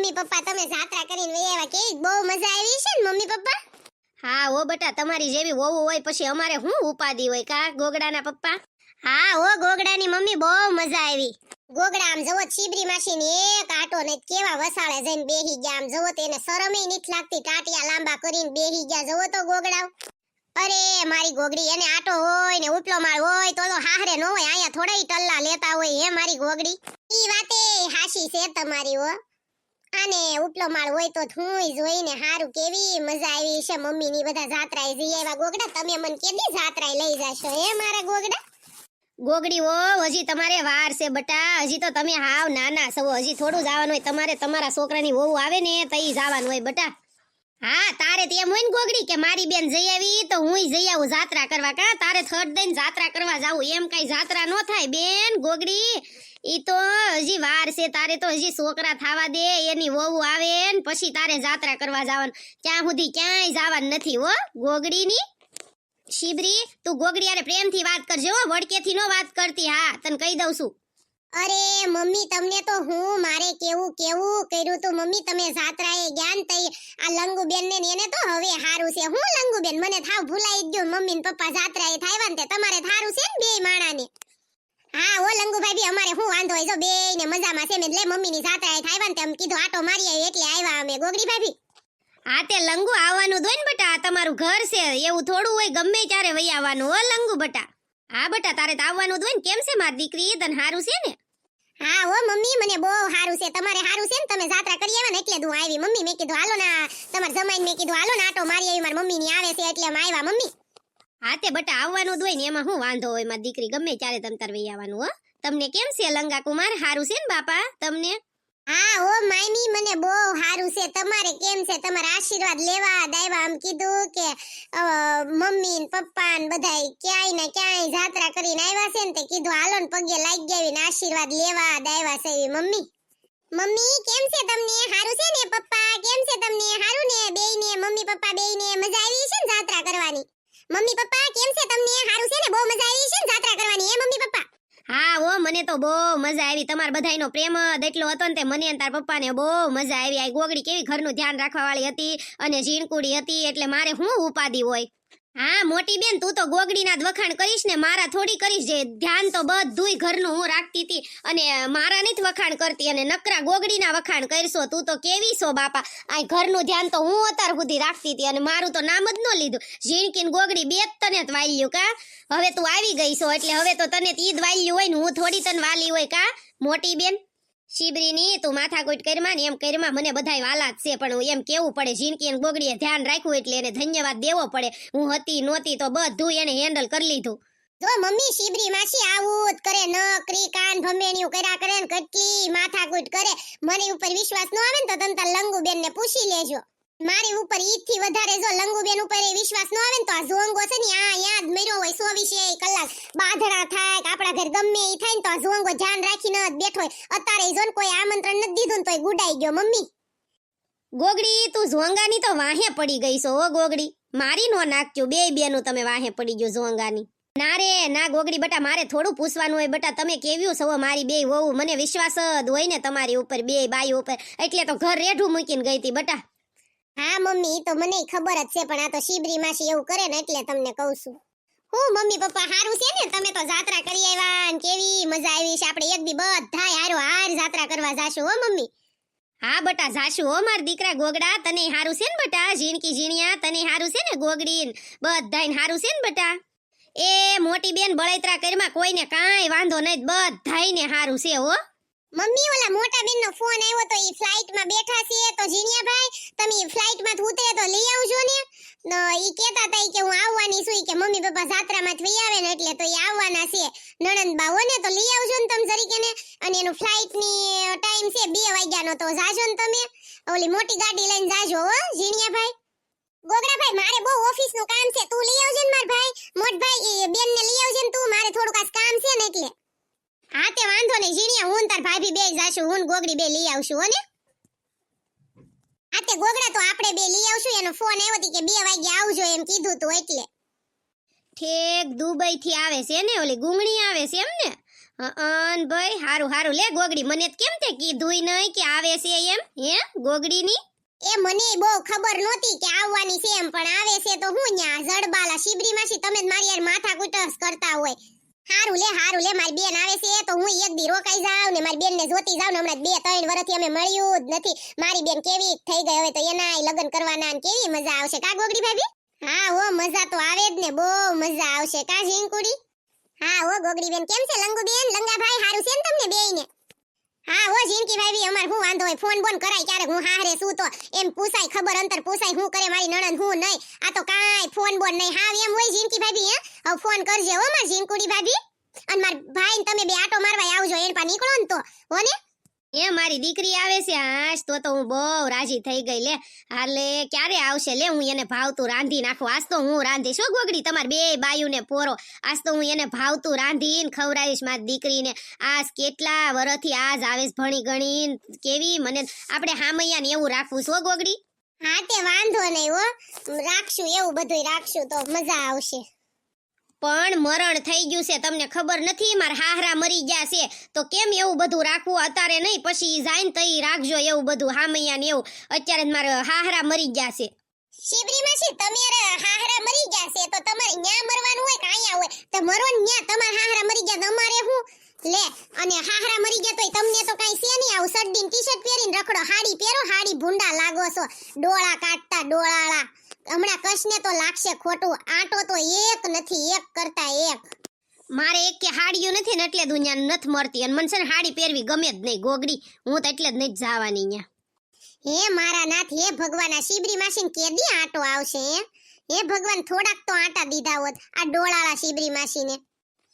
Mummy papa તમે જાત્રા કરીને વહી આવ્યા કેવી બહુ મજા આવી છે ને મમ્મી પપ્પા? હા ઓ બટા તમારી જેવી વહુ હોય પછી અમારે હું ઉપાધિ હોય કા ગોગડાના પપ્પા? હા ઓ ગોગડાની મમ્મી બહુ મજા આવી. ગોગડા આમ જવો છીબરી માસીની એક આટો ને કેવા વસાળે જઈને બેહી ગયા. આમ જવો તેને શરમે નથી લાગતી ટાટિયા લાંબા કરીને બેહી ગયા. જવો તો ગોગડા અરે મારી ગોગડી એને આટો હોય ને ઉપલો માળ હોય તો હાહરે નો હોય અહીંયા થોડા ટલ્લા લેતા હોય હે મારી ગોગડી. ઈ વાતે હાશી છે તમારી હો આને ઉપલો માળ હોય તો થુંય જોઈને હારું કેવી મજા આવી છે મમ્મી ની બધા જાત્રાએ જઈ આવ્યા ગોગડા. તમે મને કેદી જાત્રાએ લઈ જાશો હે મારા ગોગડા? ગોગડી ઓ હજી તમારે વાર છે બટા. હજી તો તમે હાવ નાના છો. હજી થોડું જવાનું હોય, તમારે તમારા છોકરાની વહુ આવે ને તઈ જવાનું હોય બટા. હા, તારે તે એમ હોય ને ગોગડી કે મારી બેન જઈ આવી તો હું જઈ આવું જાત્રા કરવા. કા, તારે થર્ડ દઈને જાત્રા કરવા જાવું. એમ કઈ જાત્રા ન થાય બેન, ગોગડી. ઈ તો હજી વાર છે, તારે તો હજી છોકરા થાવા દે, એની વહુ આવે ને પછી તારે જાત્રા કરવા જવાનું. ત્યાં સુધી ક્યાંય જવાનું નથી, હો, ગોગડીની. શિબરી, તું ગોગડી અરે પ્રેમથી વાત કરજે વડકેથી નો વાત કરતી. હા, તને કહી દઉં છું. અરે, મમ્મી, તમને તો હું, મારે કેવું કેવું કર્યું તું? મમ્મી, તમે જાત્રાએ જ્ઞાન તઈ આ લંગુબેન ને એને તો હવે હારું છે. હું લંગુબેન? મને થાવ, ભૂલાઈ જ ગયું. મમ્મી ને પપ્પા જાત્રાએ થાય ને તમારે થારું છે ને બે માણાને? હા, ઓ લંગુભાઈ બી અમારે હું વાંધો હોય જો બે ને મજામાં છે. મેં લે મમ્મી ની જાત્રાએ થાય ને તેમ કીધું, આટો મારી આવી એટલે આવ્યા અમે. ગોગડી ભાભી હા, તે લંગુ આવવાનું દોય ને બટા તમારું ઘર છે. એવું થોડું હોય ગમે ત્યારે વહી આવવાનું. હો લંગુ બટા. હા બટા તારે તો આવવાનું દોય ને કેમ છે મારી દીકરી? તને હારું છે ને? હા ઓ મમ્મી મને બહુ હારું છે. તમારે હારું છે ને? તમે જાત્રા કરી આવ્યા ને એટલે જ હું આવી. મમ્મી મેં કીધું હાલો ના તમાર જમાઈને મેં કીધું હાલો ને આટો મારી આવી મારી મમ્મી ની આવે છે એટલે અમે આવ્યા મમ્મી. હા તે બટા આવવાનું હોય ને એમાં શું વાંધો હોય? મારી દીકરી ગમે ત્યારે તમ તાર વહી આવવાનું હો. તમને કેમ છે લંગા કુમાર હારું છે ને બાપા તમને? હા ઓ માયની મને બહુ સારું છે. તમારે કેમ છે? તમારા આશીર્વાદ લેવા દાયવા આમ કીધું કે મમ્મી ને પપ્પા ને બધાય ક્યાંય ને ક્યાંય જાત્રા કરીને આવ્યા છે ને તે કીધું, હાલો ને પગે લાગી ગયા ને આશીર્વાદ લેવા દાયવા છે એવી મમ્મી. મમ્મી, કેમ છે તમને? સારું છે ને પપ્પા? કેમ છે તમને? સારું ને બેય ને મમ્મી, પપ્પા બેય ને મજા આવી છે ને જાત્રા કરવાની? મમ્મી, પપ્પા, કેમ છે તમને? સારું છે ને? બહુ મજા આવી છે ને જાત્રા કરવાની એ મમ્મી પપ્પા હા ઓ મને તો બહુ મજા આવી. તમારા બધાનો પ્રેમ જ એટલો હતો ને તે મને અને તાર પપ્પાને બહુ મજા આવી. આ ગોગડી કેવી ઘરનું ધ્યાન રાખવા વાળી હતી અને ઝીણકુડી હતી. એટલે મારે શું ઉપાધિ હોય? હા, મોટી બેન, તું તો ગોગડીના જ વખાણ કરીશ ને, મારા થોડી કરીશ જે. ધ્યાન તો બધુંય ઘરનું હું રાખતી હતી અને મારા નથી વખાણ કરતી અને નકરા ગોગડીના વખાણ કરશો, તું તો કેવી છો બાપા? આ ઘરનું ધ્યાન તો હું અત્યાર સુધી રાખતી હતી અને મારું તો નામ જ ન લીધું. ઝીણકીન ગોગડી બે જ તને જ વાલ્યું કા? હવે તું આવી ગઈ છો, એટલે હવે તો તને ઈદ વાલ્યું હોય ને, હું થોડી તને વાલી હોય કા? મોટી બેન શિબરીની, તું માથાકૂટ કરમાં એમ કરમાં મને બધાય વાલા જ છે, પણ એમ કેવું પડે જિંદગી અને ગોગડીએ ધ્યાન રાખવું એટલે એને ધન્યવાદ દેવો પડે. હું હતી, નહોતી, તો બધું એને હેન્ડલ કરી લીધું. જો મમ્મી શિબરી માસી આવું જ કરે, નકરી કાન ભમેણીયું કર્યા કરે ને કેટલી માથાકૂટ કરે. મને ઉપર વિશ્વાસ ન આવે ને તો તમ તાર લંગુબેન ને પૂછી લેજો. મારી ઉપર ઈથી વધારે જો લંગુબેન ઉપર એ વિશ્વાસ ન આવે ને તો આ ઝોંગો છે ને આ યાદ મર્યો હોય સો વીસે કલાક બાધડા થાય કે આપણા ઘર ગમે એ થાય ને તો આ ઝોંગો ધ્યાન રાખીને બેઠો હોય. અત્યારે જો ને કોઈ આમંત્રણ નથી દીધું ને તોય ગુડાઈ ગયો, મમ્મી. ગોગડી, તું ઝોંગાની તો વાહે પડી ગઈ છો ઓ ગોગડી. મારી નો નાખજો, બે બેનું તમે વાહે પડી ગયો ઝોંગાની. ના રે, ના ગોગડી, બટા મારે થોડું પૂછવાનું હોય, બટા તમે કેવ્યું છો મારી બે વહુ? મને વિશ્વાસ જ હોય ને તમારી ઉપર બે બાઈ ઉપર. એટલે તો ઘર રેઢું મૂકીને ગઈ હતી, બટા. હા, મમ્મી તો મને ખબર જ છે, પણ આ તો શિબરી માસી એવું કરે ને એટલે તમને કહું છું. હું, મમ્મી, પપ્પા હારું છે ને? તમે તો જાત્રા કરી આવ્યા ને કેવી મજા આવી છે? આપણે એક દી બધા હારો હાર જાત્રા કરવા જાશું, હો, મમ્મી. હા, બટા, જાશું, હો, માર દીકરા ગોગડા. તને હારું છે ને, બટા? ઝીણકી, ઝીણિયા, તને હારું છે ને, ગોગડી? બધાય હારું છે ને, બટા? એ મોટી બેન બળેતરા કરમાં કોઈને કાંઈ વાંધો નહીં બધાય ને હારું છે, હો. મમ્મી, ઓલા મોટા બેન નો ફોન આવ્યો તો ઈ ફ્લાઇટમાં બેઠા છે તો જીનિયા ભાઈ તમે ફ્લાઇટમાં ઉતરે તો લઈ આવજો ને. ન, ઈ કહેતા હતા કે હું આવવાની છું કે મમ્મી પપ્પા જાત્રા માં થઈ આવે ને એટલે તો ઈ આવવાના છે. નણંદ બાવો ને તો લઈ આવજો ને તમે જરીકે ને. અને એનું ફ્લાઇટની ટાઈમ છે બે વાગ્યાનો તો જાજો ને તમે. ઓલી મોટી ગાડી લઈને જાજો, હો જીનિયા ભાઈ ગોગડા ભાઈ મારે બહુ ઓફિસનું કામ છે, તું લઈ આવજે ને માર ભાઈ. મોટ ભાઈ બેન ને લઈ આવજે ને તું, મારે થોડુંક આજ કામ છે ને એટલે. હા, તે વાંધો નહીં. જીણિયા હું તાર ભાભી બે જાશું. હું ગોગડી બે લઈ આવશું, હો ને? હા, તે ગોગડા તો આપણે બે લઈ આવશું. એનો ફોન આવ્યો કે બે વાગે આવજો એમ કીધું તું એટલે. ઠેક દુબઈ થી આવે છે ને, ઓલી ગુંગણી આવે છે એમ ને? અન ભાઈ, હારું હારું. લે ગોગડી, મને કેમ તે કીધું નહીં કે આવે છે એમ? હે, ગોગડીની? એ મને બહુ ખબર નહોતી કે આવવાની છે એમ, પણ આવે છે તો હું ન્યા જડબાલા શિબરી માસી તમે જ મારી યાર માથા કુટસ કરતા હોય. હારું લે હારું લે, મારી બેન આવે છે તો હું એક દી રોકાઈ જાઉં ને મારી બેન જોતી જાઉં ને હમણાં બે ત્રણ વર્ષથી અમે મળ્યું જ નથી. મારી બેન કેવી થઈ ગઈ હવે તો એના લગ્ન કરવાના ને કેવી મજા આવશે. કા ગોગડી ભાભી? હા ઓ મજા તો આવે જ ને, બહુ મજા આવશે. કા ઝીંકુડી હા ઓ ગોગડી બેન, કેમ છે લંગુ બેન લંગા ભાઈ હારું છે ને તમને બેયને? હા, હો, જીનકી ભાઈ અમાર હું વાંધો હોય? ફોન બોન કરાય ક્યારેક? હું હારે શું તો? એમ પૂછાય ખબર, અંતર પૂછાય હું કરે, મારી નણંદ હું નહીં. આ તો કાંઈ ફોન બોન નહીં. હા એમ હોય જીનકી ભાભી હે? હવે ફોન કરજે, હો માર જીનકુડી ભાભી અને માર ભાઈ તમે બે આટો મારવા આવજો, એન પા નીકળો ને તો. હો ને એ મારી દીકરી આવે છે આજ, તો તો હું બહુ રાજી થઈ ગઈ. લે હાલે ક્યારે આવશે? લે, હું એને ભાવતું રાંધી નાખું. આજ તો હું રાંધીશ. શું ગોગડી, તમાર બે બાયુને પોરો. આજ તો હું એને ભાવતું રાંધીને ખવડાવીશ મારી દીકરીને. આજ કેટલા વરથી આજ આવેશ ભણી ગણી કેવી મને આપણે હામૈયા ને એવું રાખવું શું ગોગડી? હા, તે વાંધો નહીં, હો. રાખશું, એવું બધુંય રાખશું તો મજા આવશે. પણ મરણ થઈ ગયું છે, તમને ખબર નથી? મારા હાહરા મરી ગયા છે. તો કેમ એવું બધું રાખવું? અત્યારે નહીં, પછી ઈ તઈ રાખજો એવું બધું હામૈયા ને એવું. અત્યારે મારા હાહરા મરી ગયા છે. શિબરી માસી તમારે હાહરા મરી ગયા છે, તો તમારે ન્યા મરવાનું હોય કે અહીંયા હોય? તો મરો ન્યા, તમારે હાહરા મરી ગયા તો અમારે હું? લે, અને હાહરા મરી ગયા તોય તમને તો કાઈ છે નહીં, આવું સડ્ડી ટી શર્ટ પહેરીને રખડો, હાડી પહેરો, હાડી ભૂંડા લાગો છો. ડોળા કાઢતા ડોળાળા. હમણાં કશને તો લાગશે ખોટું. આટો તો એક નથી, એક કરતા એક. મારે એક કે હાડીયું નથી ને એટલે દુનિયા નથી મળતી. અને મને હાડી પહેરવી ગમે જ નહીં, ગોગડી. હું તો એટલે જ નહીં જવાની ન્યા હે મારા નાથ, હે ભગવાન આ શિબરી માસી કેદી આટો આવશે, હે? ભગવાન, થોડાક તો આટા દીધા હોત, આ ડોળાળા શિબરી માસીને.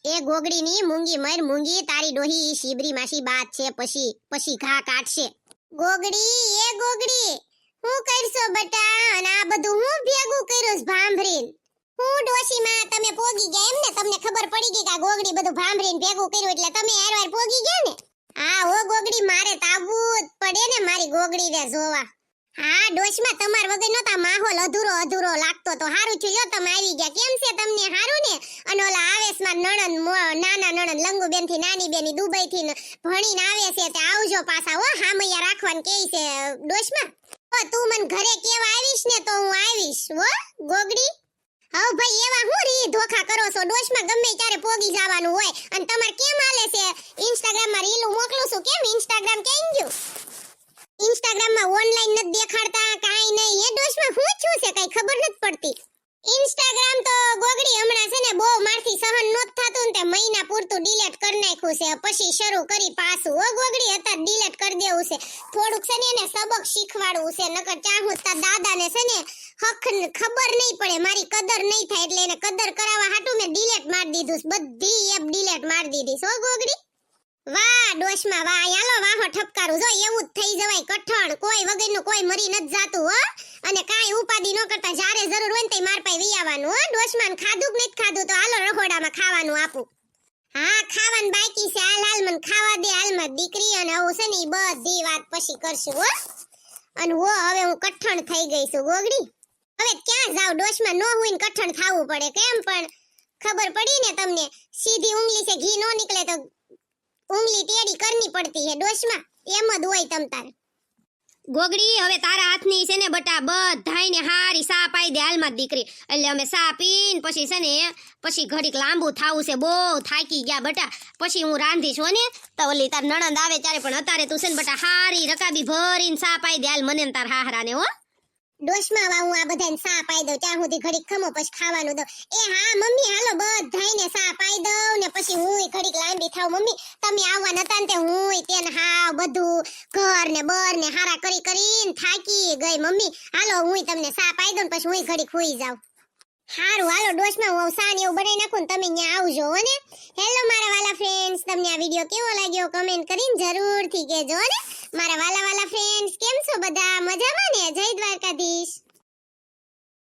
એ ગોગડીની મૂંગી મર મૂંગી, તારી ડોહી શિબરી માસી બાત છે, પછી પછી ઘા કાઢશે. ગોગડી, એ ગોગડી! હું કરશો બટા? અને આ બધું હું ભેગું કર્યું ભાંભરીન? હું ડોશીમાં તમે પોગી ગયા? એમ ને તમને ખબર પડી ગઈ કે આ ગોગડી બધું ભાંભરીન ભેગું કર્યું એટલે તમે હારવાર પોગી ગયા ને? હા ઓ ગોગડી, મારે તાવું પડે ને મારી ગોગડીને જોવા. હા, ડોશમાં તમાર વગર નતા માહોલ અધૂરો અધૂરો લાગતો તો હારું થયું. જો તમે આવી ગયા. કેમ છે તમને હારું ને? અને ઓલા આવેશમાં નણંદ નાના નણંદ લંગુબેનથી નાની બેની દુબઈ થી ભણીને આવે છે. તે આવજો પાછા, હો, હામૈયા રાખવાનું કે છે ડોશમાં. તું મને ઘરે કેવા આવીશ ને તો હું આવીશ, હો, ગોગડી? હવ ભાઈ, એવા હું રી ધોખા કરો છો? ડોશમાં ગમે ત્યારે પોગી જવાનું હોય. અને તમાર કેમ હાલે છે? ઇન્સ્ટાગ્રામમાં રીલ મોકલું છું કેમ? ઇન્સ્ટાગ્રામ કેમ ગયું? ઇન્સ્ટાગ્રામમાં ઓનલાઈન નથી દેખાડતા, કાઈ નહીં. એ ડોશમાં હું છું છે? કઈ ખબર નથી પડતી. ઇન્સ્ટાગ્રામ તો ગોગડી હમણાં છે ને બહુ મારથી સહન નોત થતું ને તે મહિના પૂરતું ડિલીટ કરી નાખ્યું છે. પછી શરૂ કરી પાછું. ઓગવગડી હતા ડિલીટ કરી દેવું છે. થોડુંક છે ને એને સબક શીખવાડવું છે. નકર ચાહું તા દાદાને છે ને હક ખબર નહીં પડે. મારી કદર નહીં થાય એટલે એને કદર કરાવવા હાટું મેં ડિલીટ મારી દીધું બધી એપ ડિલીટ મારી દીધી ઓગવગડી વાહ, ડોશમાં વાહ. હાલો, વાહો ઠપકારું. જો, એવું જ થઈ જવાય. કઠણ. કોઈ વગરનું કોઈ મરી નથી જાતું, હો. અને કાંઈ ઉપાધિ ન કરતા, જ્યારે જરૂર હોય ને તે માર પાસે વી આવવાનું, હો. ડોશમાં ખાધું કે નથી ખાધું, તો હાલો રખોડામાં ખાવાનું આપું. હા, ખાવાનું બાકી છે. હાલ હાલ, મને ખાવા દે. હાલમાં દીકરી અને આવું છે ને એ બધી વાત પછી કરશું, હો. અને હો, હવે હું કઠણ થઈ ગઈ છું, ગોગડી. હવે ક્યાં જાવ ડોશમાં નો હોય ને કઠણ ખાવું પડે, કેમ પણ? ખબર પડી ને તમને? સીધી ઉંગલી છે, ઘી નો નીકળે તો ઉંગલી ટેડી કરની પડતી હે ડોશમાં. એમ જ હોય તમ તાર. ગોગડી, હવે તારા હાથની છે ને બટા, બધાયને હારી સા પાઈ દે હાલમાં દીકરી. એટલે અમે સા પીને, પછી છે ને, પછી ઘડીક લાંબુ થાવું છે, બહુ થાકી ગયા બટા. પછી હું રાંધીશ હો ને, તો ઓલી તાર નણંદ આવે ત્યારે પણ અત્યારે તું છે ને બટા હારી રકાબી ભરીને સા પાઈ દે હાલ મને તાર હાહરાને હો. ડોશમાં વા હું આ બધાને સા પાઈ દઉં. ત્યાં સુધી ઘડીક ખમો, પછી ખાવાનું દઉં. એ હા, મમ્મી, હાલો બધાયને સા પાઈ દઉં ને પછી હું ઘડીક લાંબી થાવ મમ્મી, તમે આવવા નતા ને હું તેને હા બધું ઘર ને બર ને હારા કરી કરીને થાકી ગઈ. મમ્મી, હાલો હું તમને સા પાઈ દઉં પછી હું ઘડીક હુઈ જાઉં. હારું, હાલો, ડોશમાં હું અવસાન એવું બનાવી નાખું ને તમે ત્યાં આવજો ને? હેલો મારા વાલા ફ્રેન્ડ્સ તમને આ વીડિયો કેવો લાગ્યો? કમેન્ટ કરીને જરૂરથી કહેજો ને? મારા વાલા વાલા ફ્રેન્ડ્સ કેમ છો બધા? મજામાં ને? જય દ્વારકાધીશ.